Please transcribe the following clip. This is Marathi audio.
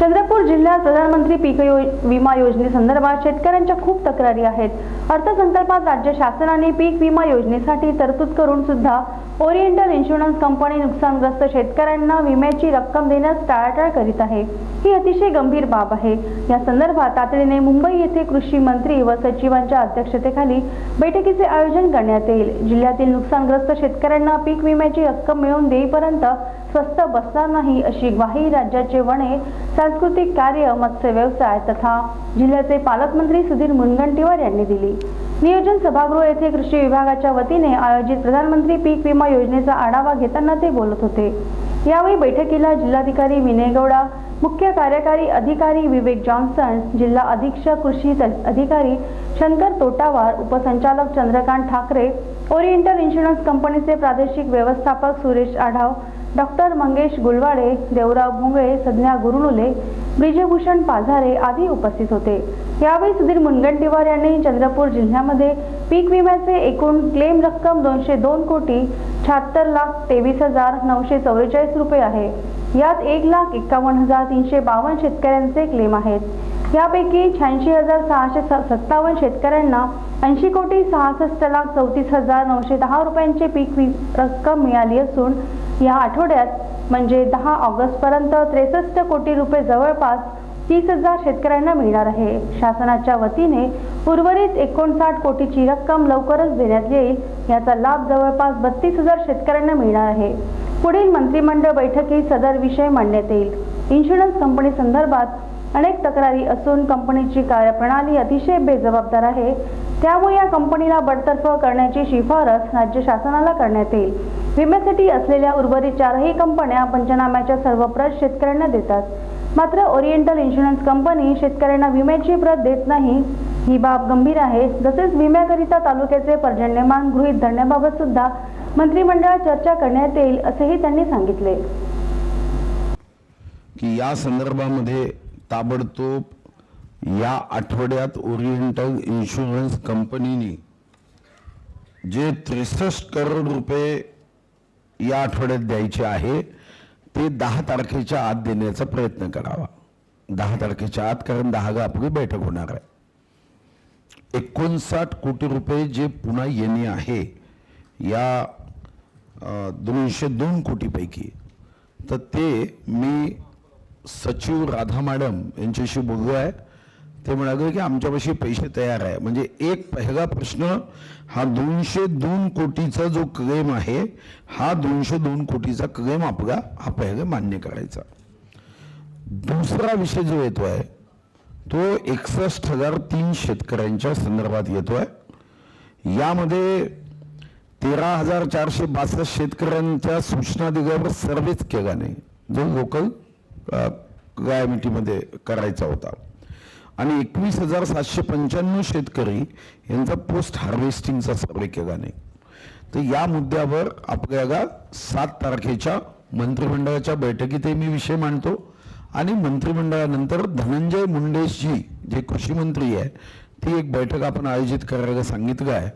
चंद्रपूर जिल्ह्यात प्रधानमंत्री पीक यो विमा योजनेसंदर्भात शेतकऱ्यांच्या खूप तक्रारी आहेत. अर्थसंकल्पात राज्य शासनाने पीक विमा योजनेसाठी तरतूद करून सुद्धा ओरिएंटल इन्शुरन्स कंपनी नुकसानग्रस्त शेतकऱ्यांना विम्याची रक्कम देण्यास टाळाटाळ करीत आहे. ही अतिशय गंभीर बाब आहे. या संदर्भात तातडीने मुंबई येथे कृषी मंत्री व सचिवांच्या अध्यक्षतेखाली बैठकीचे आयोजन करण्यात येईल. जिल्ह्यातील नुकसानग्रस्त शेतकऱ्यांना पीक विम्याची रक्कम मिळवून देईपर्यंत स्वस्त बसणार नाही अशी ग्वाही राज्याचे वने सांस्कृतिक कार्य मत्स्य व्यवसाय तथा जिल्ह्याचे पालकमंत्री सुधीर मुनगंटीवार यांनी दिली. नियोजन सभागृह येथे कृषी विभागाच्या वतीने आयोजित प्रधानमंत्री पीक विमा योजनेचा आढावा घेताना ते बोलत होते. यावेळी बैठकीला जिल्हाधिकारी विनय गौडा मुख्य कार्यकारी अधिकारी विवेक जॉन्सन जिल्हा अधीक्षक कृषी अधिकारी शंकर तोटावार उपसंचालक चंद्रकांत ठाकरे ओरिएंटल इन्शुरन्स कंपनीचे प्रादेशिक व्यवस्थापक सुरेश आढाव डॉक्टर मंगेश गुलवाडे देवराव भोंगळे संज्ञा गुरुनुले ब्रिजभूषण पाझारे आदी उपस्थित होते. यावेळी सुधीर मुनगंटीवार यांनी चंद्रपूर जिल्ह्यामध्ये पीक विम्याचे एकूण क्लेम रक्कम दोनशे दोन कोटी शहात्तर लाख तेवीस हजार नऊशे चौवेचाळीस रुपये आहे. यात एक लाख एकावन्न हजार तीनशे बावन्न शेतकऱ्यांचे क्लेम आहेत. यापैकी शहाऐंशी हजार सहाशे स- सत्तावन्न शेतकऱ्यांना ऐंशी कोटी सहासष्ट लाख चौतीस हजार नऊशे दहा रुपयांचे पीक वि रक्कम मिळाली असून या आठवड्यात म्हणजे दहा ऑगस्टपर्यंत त्रेसष्ट कोटी रुपये जवळपास तीस हजार शेतकऱ्यांना मिळणार आहे. शासनाच्या वतीने उर्वरित एकोणसाठ कोटीची रक्कम लवकरच देण्यात येईल. याचा लाभ जवळपास बत्तीस हजार शेतकऱ्यांना मिळणार आहे. पुढील मंत्रिमंडळ बैठकीत सदर विषय मांडण्यात येईल. इन्शुरन्स कंपनी संदर्भात अनेक तक्रारी असून कंपनीची कार्यप्रणाली अतिशय बेजबाबदार आहे. त्यामुळे या कंपनीला बडतर्फ करण्याची शिफारस राज्य शासनाला करण्यात येईल. विम्यासाठी असलेल्या उर्वरित चारही कंपन्या पंचनाम्याच्या सर्व प्रत शेतकऱ्यांना देतात. मात्र ओरिएंटल इन्शुरन्स कंपनी शेतकऱ्यांना विम्याची प्रत देत नाही. ही बाब गंभीर आहे. तसेच विम्याकरिता तालुक्याचे पर्जन्यमान गृहीत धरण्याबाबत सुद्धा मंत्रिमंडळात चर्चा करण्यात येईल असेही त्यांनी सांगितले. की या संदर्भामध्ये ताबडतोब या आठवड्यात ओरिएंटल इन्शुरन्स कंपनीने जे त्रेसष्ट करोड रुपये या आठवड्यात द्यायचे आहे ते दहा तारखेच्या आत देण्याचा प्रयत्न करावा. दहा तारखेच्या आत कारण दहा गा आपली बैठक होणार आहे. एकोणसाठ कोटी रुपये जे पुन्हा येणे आहे या दोनशे दोन कोटीपैकी तर ते मी सचिव राधा मॅडम यांच्याशी बोललो आहे ते म्हणाले की आमच्यापाशी पैसे तयार आहे. म्हणजे एक पहिला प्रश्न हा दोनशे दोन कोटीचा जो क्लेम आहे हा दोनशे दोन कोटीचा क्लेम आपला हा पहिला मान्य करायचा. दुसरा विषय जो येतो आहे तो एकसष्ट हजार तीन शेतकऱ्यांच्या संदर्भात येतो आहे यामध्ये तेरा हजार चारशे बासष्ट शेतकऱ्यांच्या सूचना दिल्यावर सर्वेच केला नाही. जो लोकल गायमिटीमध्ये करायचा होता. आणि एकवीस हजार सातशे पंच्याण्णव शेतकरी यांचा पोस्ट हार्वेस्टिंगचा सर्वे केला नाही. तर या मुद्द्यावर आपल्याला सात तारखेच्या मंत्रिमंडळाच्या बैठकीतही मी विषय मांडतो. आणि मंत्रिमंडळानंतर धनंजय मुंडेशजी जे कृषी मंत्री आहे ती एक बैठक आपण आयोजित करायला सांगितलं आहे.